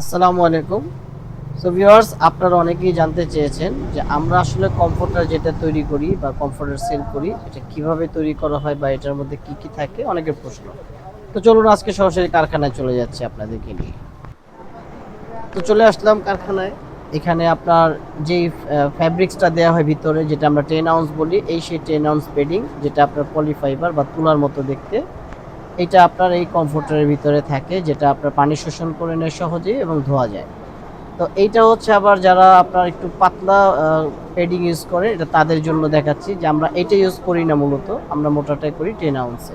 আসসালামু আলাইকুম। So viewers আপনারা অনেকেই জানতে চেয়েছেন যে আমরা আসলে কমফোর্টার যেটা তৈরি করি বা কমফোর্টার সেল করি, এটা কীভাবে তৈরি করা হয় বা এটার মধ্যে কি কি থাকে, অনেকের প্রশ্ন। তো চলুন আজকে সরাসরি কারখানায় চলে যাচ্ছি আপনাদেরকে নিয়ে। তো চলে আসলাম কারখানায়। এখানে আপনার যেই ফ্যাব্রিক্সটা দেওয়া হয় ভিতরে, যেটা আমরা টেন আউন্স বলি, এই সেই টেন আউন্স পেডিং যেটা আপনার পলিফাইবার বা তুলার মতো দেখতে। এটা আপনার এই কমফোর্টারের ভিতরে থাকে, যেটা আপনার পানি শোষণ করে নেয় সহজেই এবং ধোয়া যায়। তো এইটা হচ্ছে আবার যারা আপনার একটু পাতলা পেডিং ইউজ করে, এটা তাদের জন্য দেখাচ্ছি যে আমরা এটা ইউজ করি না মূলত, আমরা মোটাটাই করি টেন আউন্সে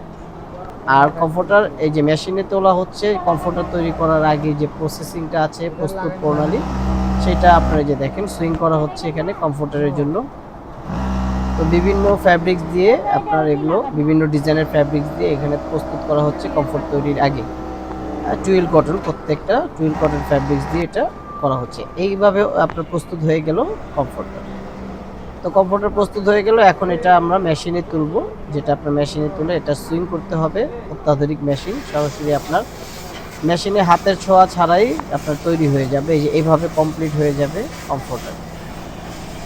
আর কমফোর্টার, এই যে মেশিনে তোলা হচ্ছে, কমফোর্টার তৈরি করার আগে যে প্রসেসিংটা আছে, প্রস্তুত প্রণালী, সেটা আপনারা যে দেখেন সুইং করা হচ্ছে এখানে কমফোর্টারের জন্য। তো বিভিন্ন ফ্যাব্রিক্স দিয়ে আপনার এগুলো, বিভিন্ন ডিজাইনের ফ্যাব্রিক্স দিয়ে এখানে প্রস্তুত করা হচ্ছে কমফোর্ট তৈরির আগে। টুইল কটন প্রত্যেকটা টুয়েল কটন ফ্যাব্রিক্স দিয়ে এটা করা হচ্ছে। এইভাবে আপনার প্রস্তুত হয়ে গেল কমফোর্টার তো কমফোর্টার প্রস্তুত হয়ে গেল, এখন এটা আমরা মেশিনে তুলবো। যেটা আপনার মেশিনে তুলে এটা সুইং করতে হবে, অত্যাধুনিক মেশিন সরাসরি আপনার মেশিনে হাতের ছোঁয়া ছাড়াই আপনার তৈরি হয়ে যাবে। এই যে এইভাবে কমপ্লিট হয়ে যাবে কমফোর্টার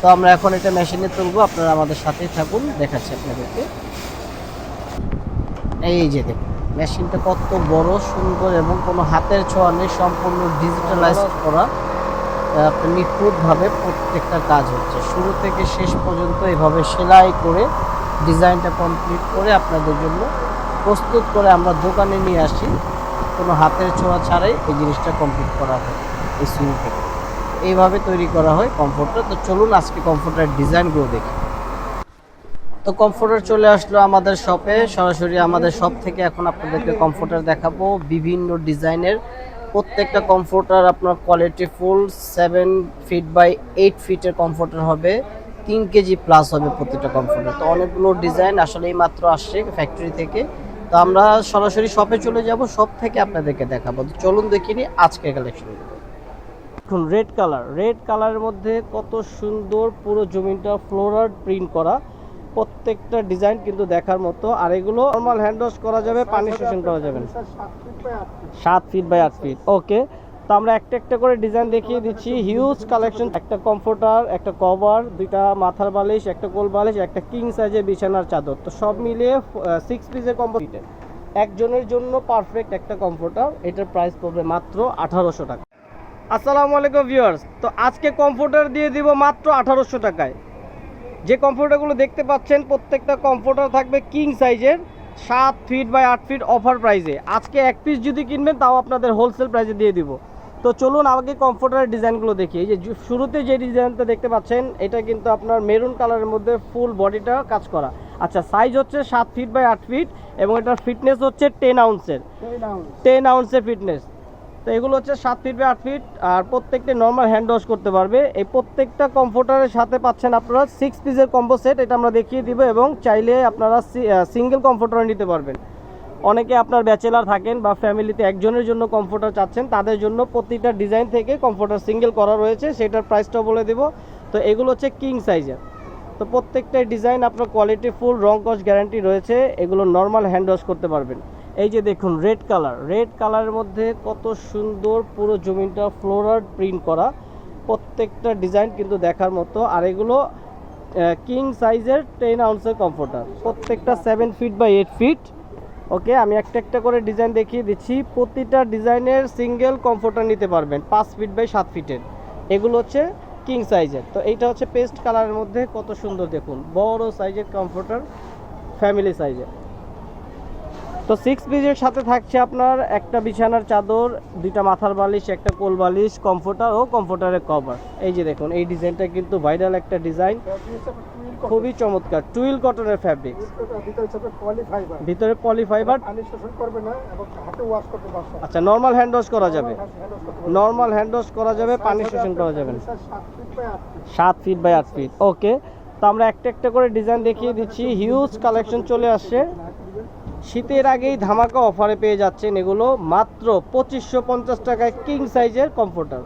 তো আমরা এখন এটা মেশিনে তুলবো আপনারা আমাদের সাথেই থাকুন দেখাচ্ছি আপনাদেরকে। এই যে দেখুন মেশিনটা কত বড় সুন্দর এবং কোনো হাতের ছোঁয়া নেই সম্পূর্ণ ডিজিটালাইজ করা। আপনার নিখুঁতভাবে প্রত্যেকটা কাজ হচ্ছে। শুরু থেকে শেষ পর্যন্ত এভাবে সেলাই করে ডিজাইনটা কমপ্লিট করে আপনাদের জন্য প্রস্তুত করে আমরা দোকানে নিয়ে আসি। কোনো হাতের ছোঁয়া ছাড়াই এই জিনিসটা কমপ্লিট করা হয় এই সুইং থেকে। এইভাবে তৈরি করা হয় কমফোর্টার তো চলুন আজকে কমফোর্টার ডিজাইনগুলো দেখি। তো কমফোর্টার চলে আসলো আমাদের শপে। সরাসরি আমাদের শপ থেকে এখন আপনাদেরকে কমফোর্টার দেখাবো বিভিন্ন ডিজাইনের। প্রত্যেকটা কমফোর্টার আপনার quality full seven feet by eight ফিটের কমফোর্টার হবে। তিন কেজি প্লাস হবে প্রত্যেকটা কমফোর্টার। তো অনেকগুলো ডিজাইন আসলে এই মাত্র আসছে ফ্যাক্টরি থেকে। তো আমরা সরাসরি শপে চলে যাব। শপ থেকে আপনাদেরকে দেখাবো। তো চলুন দেখিনি আজকের কালেকশন দেখুন রেড কালার রেড কালারের মধ্যে কত সুন্দর পুরো জমিনটা ফ্লোরার প্রিন্ট করা। প্রত্যেকটা ডিজাইন কিন্তু দেখার মতো। আর এগুলো নর্মাল হ্যান্ড ওয়াশ করা যাবে পানি শোষণ করা যাবে। সাত ফিট বাই আট ফিট ওকে তো আমরা একটা একটা করে ডিজাইন দেখিয়ে দিচ্ছি। হিউজ কালেকশন একটা কমফোর্টার একটা কভার দুইটা মাথার বালিশ একটা কোল বালিশ একটা কিং সাইজের বিছানার চাদর। তো সব মিলিয়ে সিক্স পিসের কম্পোজিটের একজনের জন্য পারফেক্ট একটা কমফোর্টার এটার প্রাইস পড়বে মাত্র আঠারোশো টাকা। আসসালামু আলাইকুম ভিউয়ার্স। তো আজকে কমফোর্টার দিয়ে দিব মাত্র আঠারোশো টাকায়। যে কমফোর্টারগুলো দেখতে পাচ্ছেন প্রত্যেকটা কমফোর্টার থাকবে কিং সাইজের সাত ফিট বাই আট ফিট অফার প্রাইসে আজকে এক পিস যদি কিনবেন তাও আপনাদের হোলসেল প্রাইসে দিয়ে দিব। তো চলুন আমাকে কমফোর্টারের ডিজাইনগুলো দেখি। এই যে শুরুতে যে ডিজাইনটা দেখতে পাচ্ছেন এটা কিন্তু আপনার মেরুন কালারের মধ্যে ফুল বডিটা কাজ করা। আচ্ছা সাইজ হচ্ছে সাত ফিট বাই আট ফিট এবং এটার ফিটনেস হচ্ছে টেন আউন্সের টেন আউন্সের ফিটনেস তো এগুলো হচ্ছে সাত ফিট বাই আট ফিট আর প্রত্যেকটা নর্মাল হ্যান্ড ওয়াশ করতে পারবে। এই প্রত্যেকটা কমফোর্টারের সাথে পাচ্ছেন আপনারা সিক্স পিসের কম্বো সেট এটা আমরা দেখিয়ে দিব এবং চাইলে আপনারা সিঙ্গেল কমফোর্টার নিতে পারবেন। অনেকে আপনার ব্যাচেলার থাকেন বা ফ্যামিলিতে একজনের জন্য কমফোর্টার চাচ্ছেন, তাদের জন্য প্রতিটা ডিজাইন থেকে কমফোর্টার সিঙ্গেল করা রয়েছে, সেটার প্রাইসটাও বলে দেব। তো এগুলো হচ্ছে কিং সাইজের তো প্রত্যেকটা ডিজাইন আপনার কোয়ালিটি ফুল রং কস গ্যারান্টি রয়েছে, এগুলো নর্মাল হ্যান্ড ওয়াশ করতে পারবেন। এই যে দেখুন রেড কালার রেড কালারের মধ্যে কত সুন্দর পুরো জমিনটা ফ্লোরার প্রিন্ট করা। প্রত্যেকটা ডিজাইন কিন্তু দেখার মতো। আর এগুলো কিং সাইজের টেন আউন্সের কমফোর্টার প্রত্যেকটা seven feet by eight feet okay আমি একটা একটা করে ডিজাইন দেখিয়ে দিচ্ছি। প্রতিটা ডিজাইনের সিঙ্গেল কমফোর্টার নিতে পারবেন, পাঁচ ফিট বাই সাত ফিটের এগুলো হচ্ছে কিং সাইজের তো এইটা হচ্ছে পেস্ট কালারের মধ্যে কত সুন্দর দেখুন। বড় সাইজের কমফোর্টার ফ্যামিলি সাইজের তো সিক্স পিসের সাথে থাকছে আপনার একটা বিছানার চাদর, দুইটা মাথার বালিশ, একটা কোল বালিশ কমফোর্টার ও কমফোর্টারের কভার এই যে দেখুন, এই ডিজাইনটা কিন্তু ভাইরাল একটা ডিজাইন খুবই চমৎকার। টুইল কটনের ফ্যাব্রিক ভিতরে পলিফাইবার আচ্ছা নর্মাল হ্যান্ড ওয়াশ করা যাবে। নর্মাল হ্যান্ড ওয়াশ করা যাবে, পানি শোষণ করা যাবে সাত ফিট বাই আট ফিট ওকে তো আমরা একটা একটা করে ডিজাইন দেখিয়ে দিচ্ছি। হিউজ কালেকশন চলে আসছে। শীতের আগেই ধামাকা অফারে পেয়ে যাচ্ছেন এগুলো মাত্র পঁচিশশো পঞ্চাশ টাকায় কিং সাইজের কমফোর্টার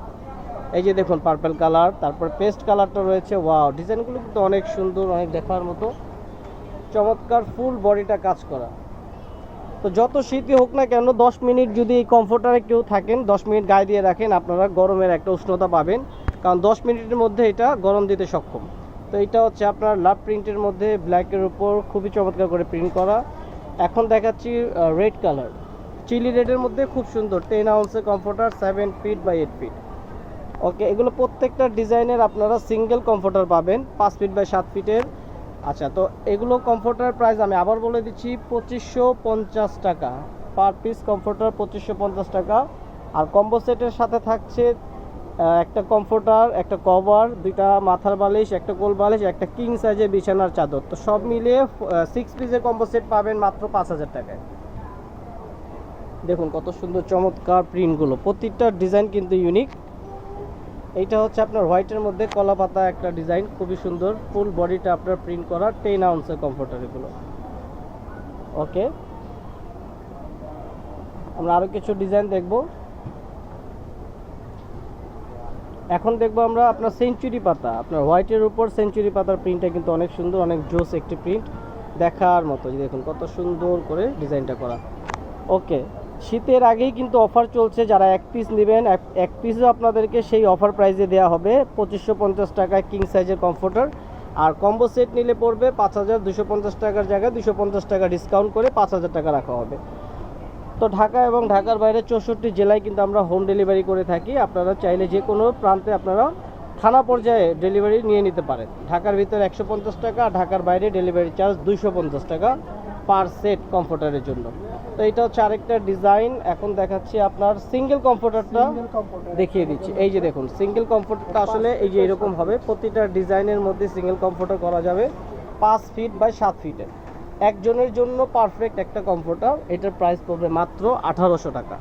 এই যে দেখুন পার্পেল কালার তারপর পেস্ট কালারটা রয়েছে। ওয়াও ডিজাইনগুলো কিন্তু অনেক সুন্দর, অনেক দেখার মতো। চমৎকার ফুল বডিটা কাজ করা। তো যত শীতই হোক না কেন, দশ মিনিট যদি এই কমফোর্টারে কেউ থাকেন, দশ মিনিট গায়ে দিয়ে রাখেন, আপনারা গরমের একটা উষ্ণতা পাবেন। কারণ দশ মিনিটের মধ্যে এটা গরম দিতে সক্ষম। তো এটা হচ্ছে আপনার লাভ প্রিন্টের মধ্যে ব্ল্যাকের উপর খুবই চমৎকার করে প্রিন্ট করা। এখন দেখাচ্ছি রেড কালার চিলি রেডের মধ্যে খুব সুন্দর ten আউন্সের comforter seven feet by eight feet okay এগুলো প্রত্যেকটা ডিজাইনের আপনারা সিঙ্গেল কমফোর্টার পাবেন, পাঁচ ফিট বাই সাত ফিটের আচ্ছা তো এগুলো কমফোর্টার প্রাইস আমি আবার বলে দিচ্ছি, পঁচিশশো পঞ্চাশ টাকা। পার পিস কমফোর্টার পঁচিশশো পঞ্চাশ টাকা। আর কম্বো সেটের সাথে থাকছে একটা কমফোর্টার একটা কভার দুইটা মাথার বালিশ, একটা কোল বালিশ, একটা কিং সাইজের বিছানার চাদর। তো সব মিলিয়ে সিক্স পিসের কম্বো সেট পাবেন মাত্র পাঁচ হাজার টাকায়। দেখুন কত সুন্দর চমৎকার প্রিন্টগুলো প্রতিটা ডিজাইন কিন্তু ইউনিক এইটা হচ্ছে আপনার হোয়াইটের মধ্যে কলা পাতা একটা ডিজাইন খুবই সুন্দর। ফুল বডিটা আপনার প্রিন্ট করা টেন আউন্সের কমফোর্টার এগুলো। ওকে আমরা আরও কিছু ডিজাইন দেখব। এখন দেখব আমরা আপনার সেঞ্চুরি পাতা। আপনার হোয়াইটের উপর সেঞ্চুরি পাতার প্রিন্টটা কিন্তু অনেক সুন্দর, অনেক জোস একটি প্রিন্ট দেখার মতো, এই দেখুন, কত সুন্দর করে ডিজাইনটা করা। ওকে শীতের আগেই কিন্তু অফার চলছে, যারা এক পিস নেবেন, এক- পিসও আপনাদেরকে সেই অফার প্রাইসে দেওয়া হবে, পঁচিশশো পঞ্চাশ টাকায় কিং সাইজের কমফোর্টার আর কম্বো সেট নিলে পড়বে পাঁচ হাজার দুশো পঞ্চাশ টাকার জায়গায় দুশো পঞ্চাশ টাকা ডিসকাউন্ট করে পাঁচ হাজার টাকা রাখা হবে। তো ঢাকা এবং ঢাকার বাইরে চৌষট্টি জেলায় কিন্তু আমরা হোম ডেলিভারি করে থাকি। আপনারা চাইলে যে কোনো প্রান্তে আপনারা থানা পর্যায়ে ডেলিভারি নিয়ে নিতে পারেন। ঢাকার ভিতরে একশো পঞ্চাশ টাকা ঢাকার বাইরে ডেলিভারি চার্জ দুইশো পঞ্চাশ টাকা পার সেট কমফোর্টারের জন্য। তো এটা হচ্ছে আরেকটা ডিজাইন এখন দেখাচ্ছি আপনার সিঙ্গেল কমফোর্টারটা দেখিয়ে দিচ্ছি। এই যে দেখুন সিঙ্গেল কমফোর্টারটা আসলে এই যে এরকম হবে। প্রতিটা ডিজাইনের মধ্যে সিঙ্গেল কমফোর্টার করা যাবে পাঁচ ফিট বাই সাত ফিটের একজনের জন্য পারফেক্ট একটা কমফোর্টার এটার প্রাইস পড়বে মাত্র আঠারোশো টাকা।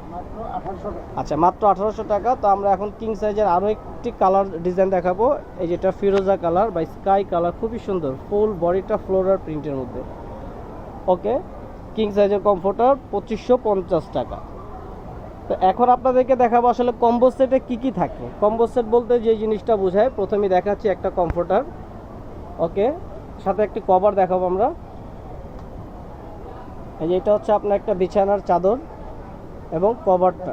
আচ্ছা মাত্র আঠারোশো টাকা। তো আমরা এখন কিং সাইজের আরও একটি কালার ডিজাইন দেখাবো। এই যেটা ফিরোজা কালার বা স্কাই কালার খুবই সুন্দর। ফুল বডিটা ফ্লোরার প্রিন্টের মধ্যে। ওকে কিং সাইজের কমফোর্টার পঁচিশশো পঞ্চাশ টাকা। তো এখন আপনাদেরকে দেখাবো আসলে কম্বো সেটে কী কী থাকে। কম্বো সেট বলতে যে জিনিসটা বোঝায় প্রথমেই দেখাচ্ছি একটা কমফোর্টার ওকে সাথে একটি কভার দেখাবো আমরা। এই যে এটা হচ্ছে আপনার একটা বিছানার চাদর এবং কভারটা।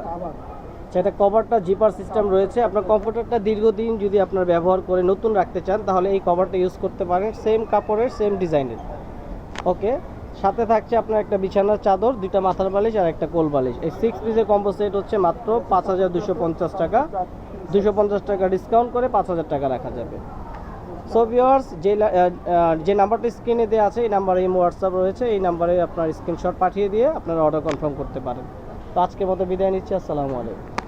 সেটা কভারটা জিপার সিস্টেম রয়েছে। আপনার কম্পিউটারটা দীর্ঘদিন যদি আপনার ব্যবহার করে নতুন রাখতে চান, তাহলে এই কভারটা ইউজ করতে পারেন। সেম কাপড়ের সেম ডিজাইনের। ওকে সাথে থাকছে আপনার একটা বিছানার চাদর, দুইটা মাথার বালিশ আর একটা কোল বালিশ। এই সিক্স পিসের কম্বো সেট হচ্ছে মাত্র পাঁচ হাজার দুশো পঞ্চাশ টাকা। দুশো পঞ্চাশ টাকা ডিসকাউন্ট করে পাঁচ হাজার টাকা রাখা যাবে। সো ভিওয়ার্স যে যে নাম্বারটা স্ক্রিনে দেওয়া আছে, এই নাম্বারে এই হোয়াটসঅ্যাপ রয়েছে, এই নাম্বারে আপনার স্ক্রিনশট পাঠিয়ে দিয়ে আপনারা অর্ডার কনফার্ম করতে পারেন। তো আজকের মতো বিদায় নিচ্ছি, আসসালামু আলাইকুম।